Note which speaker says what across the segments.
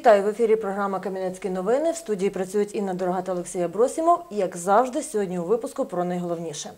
Speaker 1: Вітаю в ефірі. Програма Кам'янецькі новини. В студії працюють Інна Дорога та Олексій Абросімов. Як завжди, сьогодні у випуску про найголовніше.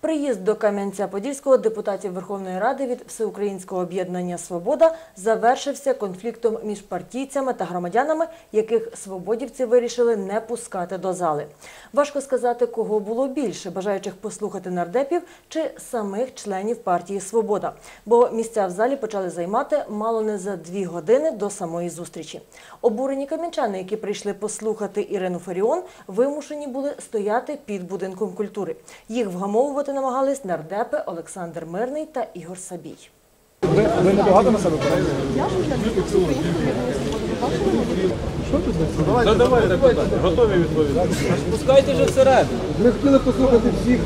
Speaker 1: Приїзд до Кам'янця-Подільського депутатів Верховної Ради від Всеукраїнського об'єднання Свобода завершився конфліктом між партійцями та громадянами, яких свободівці вирішили не пускати до зали. Важко сказати, кого було більше бажаючих послухати нардепів чи самих членів партії Свобода, бо місця в залі почали займати мало не за дві години до самої зустрічі. Обурені кам'янчани, які прийшли послухати Ірину Фаріон, вимушені були стояти під будинком культури. Їх вгамовувати намагались нардепи Олександр Мирний та Ігор Сабій.
Speaker 2: Ви, ви не багато на себе берете?
Speaker 3: Та давайте питання, готові відповідати. Пускайте вже всередину.
Speaker 2: Ми хотіли послухати всіх.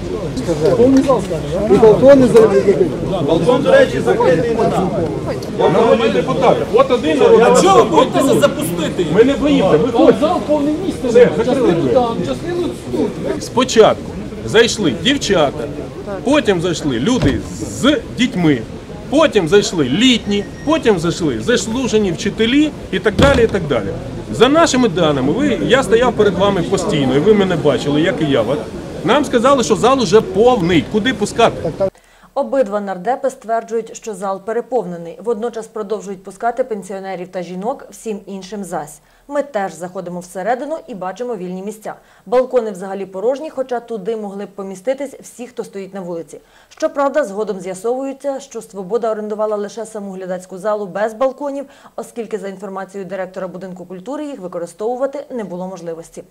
Speaker 2: Повний зал стане, І балкони закриті.
Speaker 3: Балкон, до речі, закритий не нам. Народні депутати. От один народний
Speaker 4: А чого ви боїтеся запустити?
Speaker 3: Ми не боїмося.
Speaker 4: Зал повне місце.
Speaker 3: Все, закрили двері.
Speaker 4: там, частину тут.
Speaker 3: Спочатку зайшли дівчата, потім зайшли люди з дітьми, потім зайшли літні, потім зайшли заслужені вчителі і так далі. і так далі. За нашими даними, ви, я стояв перед вами постійно, і ви мене бачили, як і я. Нам сказали, що зал уже повний. Куди пускати?
Speaker 1: Обидва нардепи стверджують, що зал переповнений. Водночас продовжують пускати пенсіонерів та жінок всім іншим зась. Ми теж заходимо всередину і бачимо вільні місця. Балкони взагалі порожні, хоча туди могли б поміститись всі, хто стоїть на вулиці. Щоправда, згодом з'ясовується, що «Свобода» орендувала лише саму глядацьку залу без балконів, оскільки, за інформацією директора будинку культури, їх використовувати не було можливості.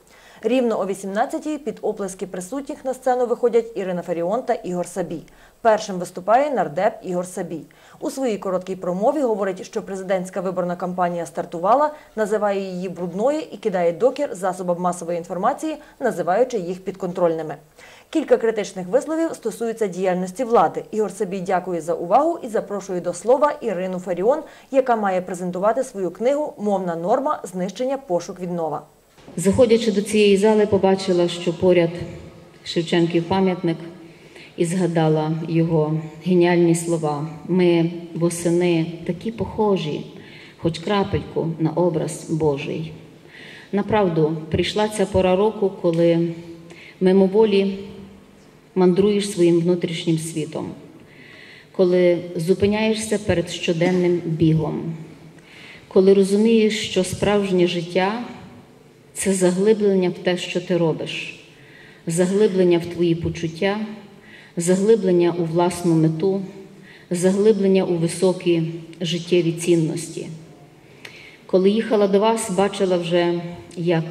Speaker 1: Рівно о 18-й під оплески присутніх на сцену виходять Ірина Фаріон та Ігор Сабій. Першим виступає нардеп Ігор Сабій. У своїй короткій промові говорить, що президентська виборна кампанія стартувала, називає її брудною і кидає докір засобам масової інформації, називаючи їх підконтрольними. Кілька критичних висловів стосуються діяльності влади. Ігор Сабій дякує за увагу і запрошує до слова Ірину Фаріон, яка має презентувати свою книгу Мовна норма знищення пошук віднова.
Speaker 5: Заходячи до цієї зали, побачила, що поряд Шевченків пам'ятник і згадала його геніальні слова. Ми, восени, такі похожі, хоч крапельку на образ Божий. Направду, прийшла ця пора року, коли мимоволі мандруєш своїм внутрішнім світом, коли зупиняєшся перед щоденним бігом, коли розумієш, що справжнє життя це заглиблення в те, що ти робиш, заглиблення в твої почуття, заглиблення у власну мету, заглиблення у високі життєві цінності. Коли їхала до вас, бачила вже, як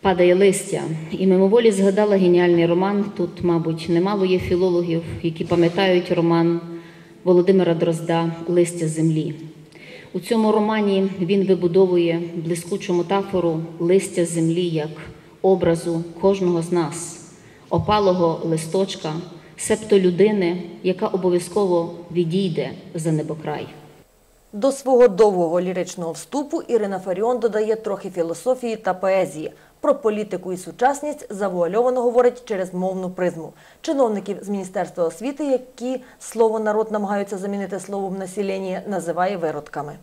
Speaker 5: падає листя, і мимоволі згадала геніальний роман. Тут, мабуть, немало є філологів, які пам'ятають роман Володимира Дрозда Листя землі. У цьому романі він вибудовує блискучу метафору листя землі як образу кожного з нас, опалого листочка, себто людини, яка обов'язково відійде за небокрай.
Speaker 1: До свого довгого ліричного вступу Ірина Фаріон додає трохи філософії та поезії. Про політику і сучасність завуальовано говорить через мовну призму. Чиновників з Міністерства освіти, які слово народ намагаються замінити словом населення, називає виродками.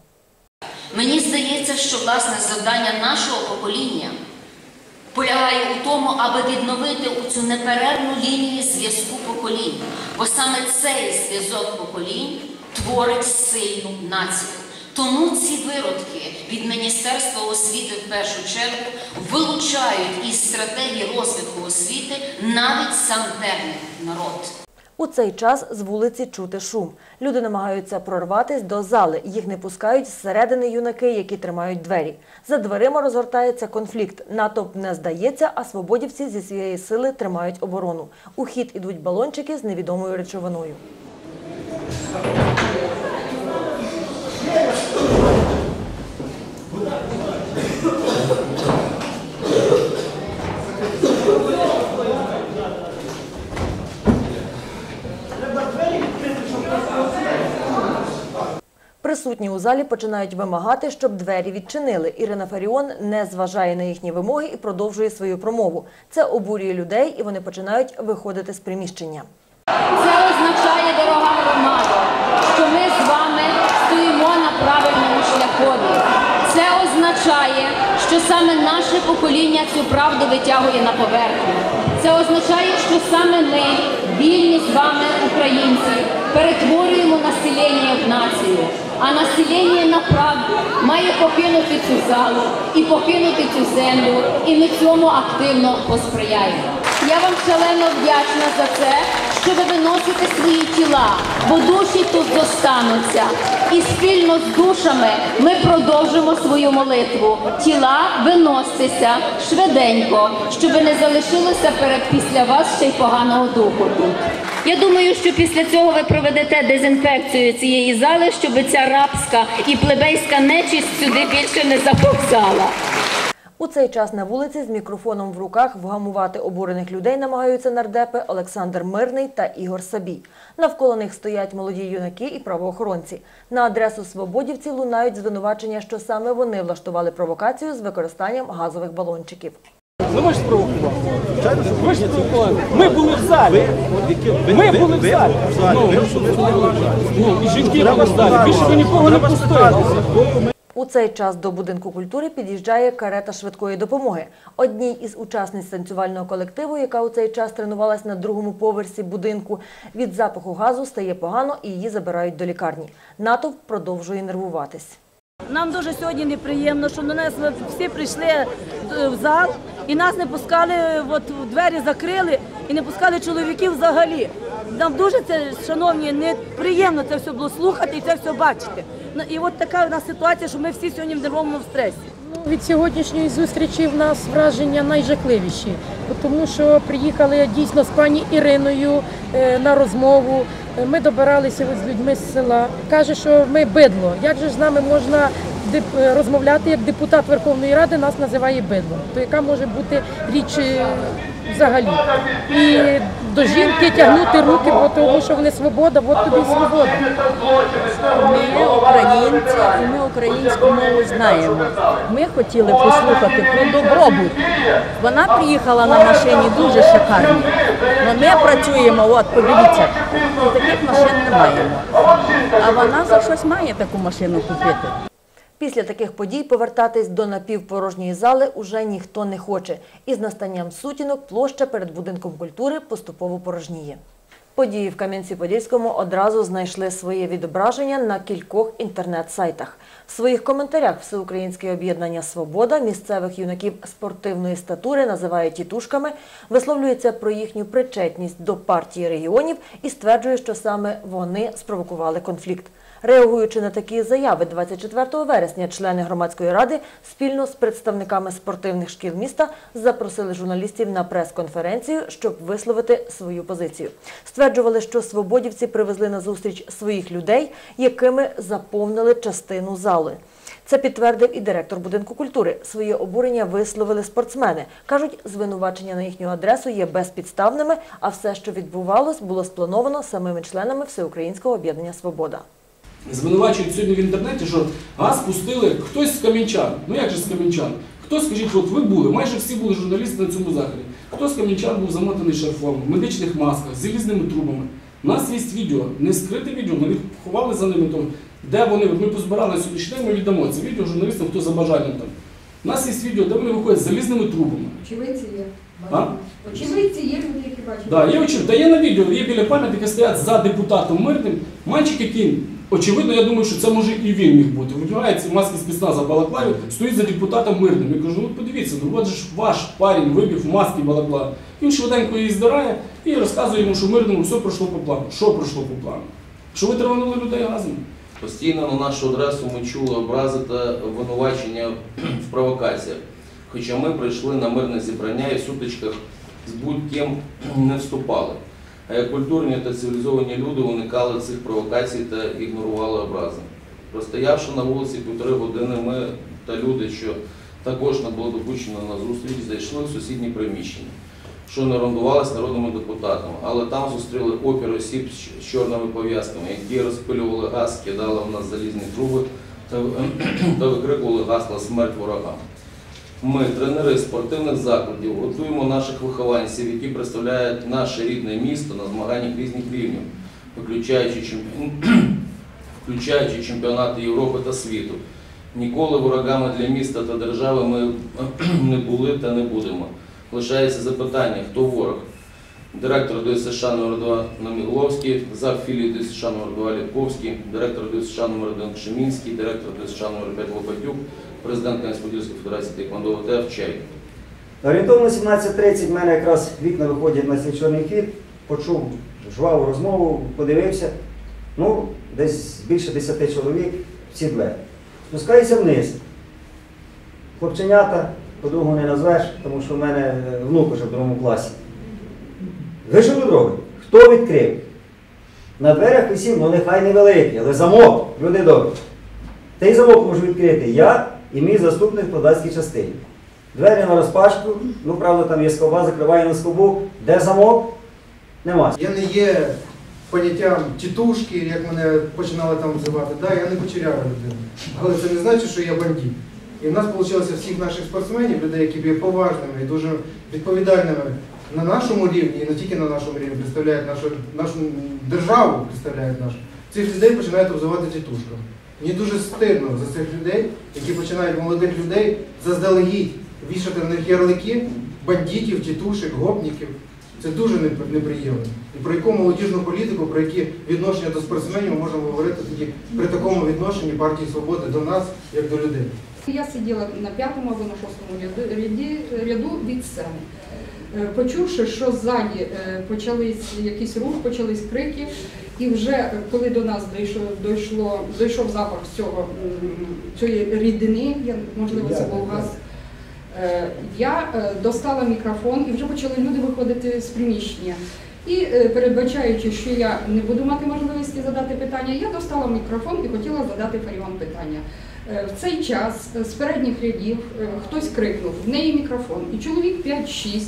Speaker 6: Мені здається, що власне завдання нашого покоління полягає у тому, аби відновити у цю неперервну лінію зв'язку поколінь, бо саме цей зв'язок поколінь творить сильну націю. Тому ці виродки від Міністерства освіти в першу чергу вилучають із стратегії розвитку освіти навіть сам термін народ.
Speaker 1: У цей час з вулиці чути шум. Люди намагаються прорватися до зали. Їх не пускають зсередини юнаки, які тримають двері. За дверима розгортається конфлікт. Натовп не здається, а свободівці зі своєї сили тримають оборону. У хід ідуть балончики з невідомою речовиною. Присутні у залі починають вимагати, щоб двері відчинили. Ірина Фаріон не зважає на їхні вимоги і продовжує свою промову. Це обурює людей, і вони починають виходити з приміщення.
Speaker 7: Це означає, дорога громада, що ми з вами стоїмо на правильному шляхові. Це означає, що саме наше покоління цю правду витягує на поверхню. Це означає, що саме ми, вільні з вами, українці, перетворюємо населення. А населення на правду має покинути цю залу і покинути цю землю, і ми цьому активно посприяємо. Я вам шалено вдячна за це, що ви виносите свої тіла, бо душі тут зостануться. І спільно з душами ми продовжимо свою молитву. Тіла виносьтеся швиденько, щоб не залишилося перед після вас ще й поганого духу тут.
Speaker 5: Я думаю, що після цього ви проведете дезінфекцію цієї зали, щоб ця рабська і плебейська нечисть сюди більше не заповзала.
Speaker 1: У цей час на вулиці з мікрофоном в руках вгамувати обурених людей намагаються нардепи Олександр Мирний та Ігор Сабій. Навколо них стоять молоді юнаки і правоохоронці. На адресу свободівців лунають звинувачення, що саме вони влаштували провокацію з використанням газових балончиків.
Speaker 4: Ну ви ж спровокували. Ви ж спровокували. Ми були в залі. Ми були в залі. Ну, ну, і жінки були в залі. Більше ви нікого не пустили.
Speaker 1: У цей час до будинку культури під'їжджає карета швидкої допомоги. Одній із учасниць танцювального колективу, яка у цей час тренувалась на другому поверсі будинку, від запаху газу стає погано і її забирають до лікарні. Натовп продовжує нервуватись.
Speaker 8: Нам дуже сьогодні неприємно, що до нас всі прийшли е, в зал і нас не пускали, от двері закрили і не пускали чоловіків взагалі. Нам дуже це, шановні, неприємно це все було слухати і це все бачити. Ну, І от така у нас ситуація, що ми всі сьогодні в нервовому стресі.
Speaker 9: Ну, Від сьогоднішньої зустрічі в нас враження найжахливіші, тому що приїхали дійсно з пані Іриною е, на розмову. Е, Ми добиралися з людьми з села. Каже, що ми бидло. Як же з нами можна е, розмовляти, як депутат Верховної Ради нас називає бидлом? То яка може бути річ взагалі? І до жінки тягнути руки, бо тому що вони свобода, от тобі свобода.
Speaker 8: Ми українці, і ми українську мову знаємо. Ми хотіли послухати про добробут. Вона приїхала на машині дуже шикарній. Ну, Ми працюємо, от подивіться, таких машин не маємо. А вона за щось має таку машину купити.
Speaker 1: Після таких подій повертатись до напівпорожньої зали уже ніхто не хоче. І з настанням сутінок площа перед будинком культури поступово порожніє. Події в Кам'янці-Подільському одразу знайшли своє відображення на кількох інтернет-сайтах. В своїх коментарях Всеукраїнське об'єднання Свобода місцевих юнаків спортивної статури називає тітушками, висловлюється про їхню причетність до партії регіонів і стверджує, що саме вони спровокували конфлікт. Реагуючи на такі заяви 24 вересня, члени громадської ради спільно з представниками спортивних шкіл міста запросили журналістів на прес-конференцію, щоб висловити свою позицію. Стверджували, що свободівці привезли на зустріч своїх людей, якими заповнили частину зали. Це підтвердив і директор будинку культури. Своє обурення висловили спортсмени. Кажуть, звинувачення на їхню адресу є безпідставними, а все, що відбувалось, було сплановано самими членами Всеукраїнського об'єднання Свобода.
Speaker 4: Звинувачують сьогодні в інтернеті, що газ пустили хтось з кам'янчан. Ну як же з кам'янчан? Хто, скажіть, от ви були, майже всі були журналісти на цьому заході. Хто з кам'янчан був замотаний шарфом, в медичних масках, з залізними трубами. У нас є відео, не скрите відео, ми їх ховали за ними, то, де вони, ми позбирали сьогоднішній день, ми віддамо це відео журналістам, хто за бажанням там. У нас є відео, де вони виходять з залізними трубами.
Speaker 10: Очевидці є.
Speaker 4: А?
Speaker 10: Очевидці є, люди, які бачать.
Speaker 4: Да, є очевидно. Та є на відео, є біля пам'ятника стоять за депутатом мирним. Мальчик, який, очевидно, я думаю, що це може і він міг бути. Вдягається маски спецназа балаклаві, стоїть за депутатом мирним. Я кажу, ну подивіться, ну от же ваш парень вибіг в маски балаклаві. Він швиденько її здирає і розказує йому, що мирному все пройшло по плану. Що пройшло по плану? Що ви траванули людей газом?
Speaker 11: Постійно на нашу адресу ми чули образи та винувачення в провокаціях. Хоча ми прийшли на мирне зібрання і в сутичках з будь-ким не вступали. А як культурні та цивілізовані люди уникали цих провокацій та ігнорували образи. Простоявши на вулиці півтори години, ми та люди, що також не було допущено на зустріч, зайшли в сусідні приміщення, що не орендувалися народними депутатами, але там зустріли опір осіб з чорними пов'язками, які розпилювали газ, кидали в нас залізні труби та, викрикували гасла смерть ворогам. Ми, тренери спортивних закладів, готуємо наших вихованців, які представляють наше рідне місто на змаганнях різних рівнів, включаючи, чемпі... включаючи чемпіонати Європи та світу. Ніколи ворогами для міста та держави ми не були та не будемо. Лишається запитання, хто ворог? Директор ДСШ номер 2 Намігловський, зав філії ДСШ номер 2 Літковський, директор ДСШ номер 1 Кшемінський, директор ДСШ номер 5 Лопатюк, президент Кам'янець-Подільської Федерації Тейквондо ВТФ Чай.
Speaker 12: Орієнтовно 17.30 в мене якраз вікна виходять на цей чорний хід, почув жваву розмову, подивився. Ну, десь більше 10 чоловік, всі двері. Спускаюся вниз. Хлопченята, по-другому не назвеш, тому що в мене е, внук уже в другому класі. Вийшов до дороги. Хто відкрив? На дверях висів, ну нехай невеликий, але замок, люди добрі. Той замок можу відкрити я і мій заступник в податській частині. Двері на розпашку, ну правда там є скоба, закриваю на скобу. Де замок? Нема.
Speaker 2: Я не є поняттям тітушки, як мене починали там називати. Да, я не кучерява людина. Але це не значить, що я бандит. І в нас вийшло всіх наших спортсменів, людей, які є поважними і дуже відповідальними на нашому рівні, і не тільки на нашому рівні, представляють нашу, нашу державу, представляють нашу. Цих людей починають обзивати тітушками. Мені дуже стидно за цих людей, які починають молодих людей заздалегідь вішати на них ярлики бандитів, тітушек, гопників. Це дуже неприємно. І про яку молодіжну політику, про які відношення до спортсменів ми можемо говорити тоді при такому відношенні партії свободи до нас, як до людей.
Speaker 10: Я сиділа на п'ятому або на шостому ряду, ряді, ряду від сцени. Е, Почувши, що ззаді е, почались якийсь рух, почались крики, і вже е, коли до нас дійшло, дійшло, дійшов запах цього, цієї рідини, можливо, це був газ, я достала мікрофон і вже почали люди виходити з приміщення. І передбачаючи, що я не буду мати можливості задати питання, я достала мікрофон і хотіла задати Фаріон питання. Е, В цей час е, з передніх рядів е, хтось крикнув в неї мікрофон, і чоловік 5-6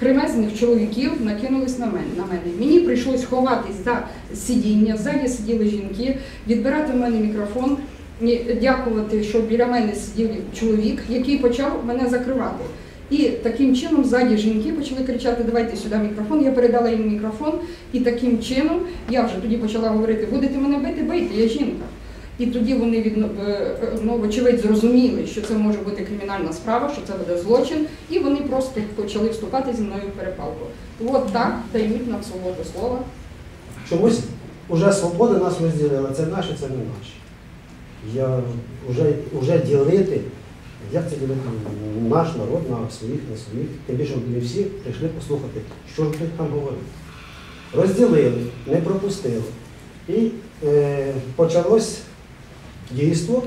Speaker 10: кремезних чоловіків накинулись на мене. На мене. Мені прийшлось ховатись за сидіння, ззаді сиділи жінки, відбирати в мене мікрофон. Дякувати, що біля мене сидів чоловік, який почав мене закривати. І таким чином ззаді жінки почали кричати Давайте сюди мікрофон. Я передала їм мікрофон, і таким чином я вже тоді почала говорити, будете мене бити, бийте, я жінка. І тоді вони е, ну, вочевидь зрозуміли, що це може бути кримінальна справа, що це буде злочин, і вони просто почали вступати зі мною в перепалку. От так дають нам свободу слова.
Speaker 13: Чомусь уже свобода нас розділила, це наші, це не наші. Я вже, вже ділити, як це ділити наш народ на своїх, на своїх, тим більше вони всі прийшли послухати, що ж хтось там говорив. Розділили, не пропустили. І е, почалось дійство,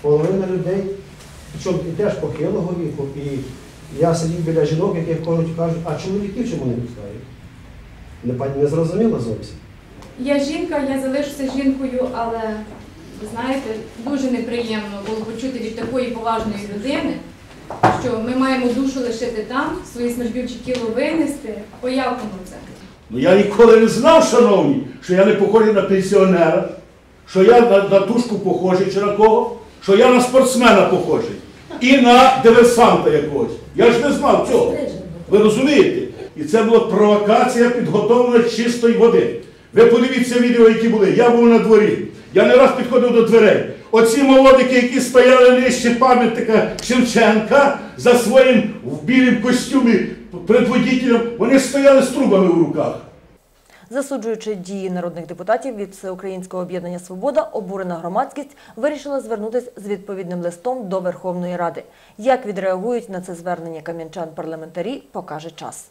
Speaker 13: половина людей, причому і теж похилого віку, і я сидів біля жінок, які кажуть, кажуть, а чоловіків чому не пускають? Не, пані, не зрозуміло зовсім.
Speaker 14: Я жінка, я залишуся жінкою, але ви знаєте, дуже неприємно було почути від такої поважної людини, що ми маємо душу лишити там, свої смердючі тіло винести. Появкому це.
Speaker 15: Ну я ніколи не знав, шановні, що я не похожий на пенсіонера, що я на, на тушку похожий чи кого, що я на спортсмена похожий і на диверсанта якогось. Я ж не знав цього. Ви розумієте? І це була провокація підготовлена чистої води. Ви подивіться відео, які були. Я був на дворі. Я не раз підходив до дверей. Оці молодики, які стояли нижче пам'ятника Шевченка за своїм в білім костюмі предводителем, вони стояли з трубами в руках.
Speaker 1: Засуджуючи дії народних депутатів від Всеукраїнського об'єднання Свобода, обурена громадськість вирішила звернутися з відповідним листом до Верховної Ради. Як відреагують на це звернення кам'янчан парламентарі, покаже час.